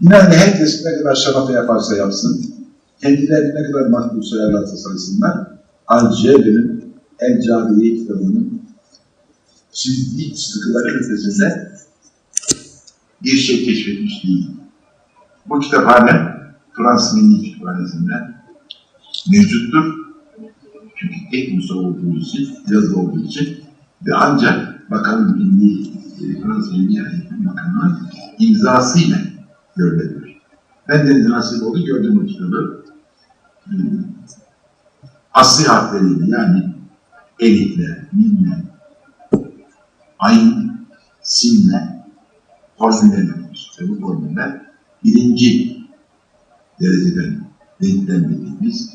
İnan herkes ne kadar şamata yaparsa yapsın, kendilerini ne kadar makbul sayarlarsa saysınlar, Al-Cebel'in El Cabiye kitabının çizdiği sıkıların ötesinde bir şey keşfetmiş değil. Bu kitap halen Fransız Milli Kütüphanesi'nde mevcuttur. Çünkü tek nüsa olduğu için, yazı olduğu için ve ancak bakanın milli, e, Fransız Milli Eğitim Bakanı'nın imzasıyla görülebilir. Ben de nasip oldu, gördüm o kitabı. E, Asli harfleriyle yani elifle, mimle, ayn, sinle, yapmış. İşte bu formüller birinci dereceden denklemlediğimiz,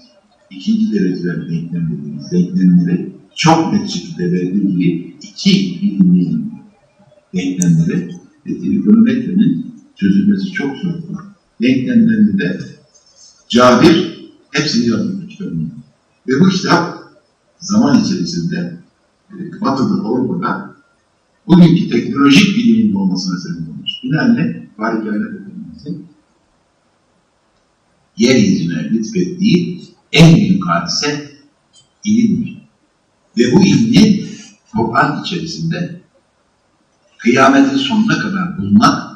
ikinci dereceden denklemlediğimiz denklemleri çok net şekilde verdiği iki bilimliğin denklemleri ve trigonometrinin çözülmesi çok zordur. Denklemlerinde de cabir hepsini yazmış kitabın. Ve bu kitap zaman içerisinde e, Batı'da, Avrupa'da bugünkü teknolojik bilimin olmasına sebep olmuş. Binaenle Farikâne Efendimiz'in yeryüzüne lütfettiği en büyük hadise ilimdir. Ve bu ilmi Kur'an içerisinde kıyametin sonuna kadar bulmak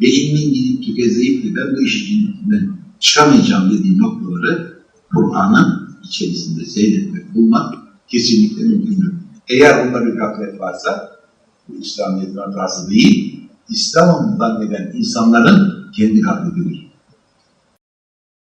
ve ilmin gidip tükezleyip de ben bu işin içinden çıkamayacağım dediği noktaları Kur'an'ın içerisinde seyretmek, bulmak kesinlikle mümkündür. Eğer bunda bir gaflet varsa bu İslamiyet'in hatası değil, İslam'dan gelen insanların kendi gafletidir.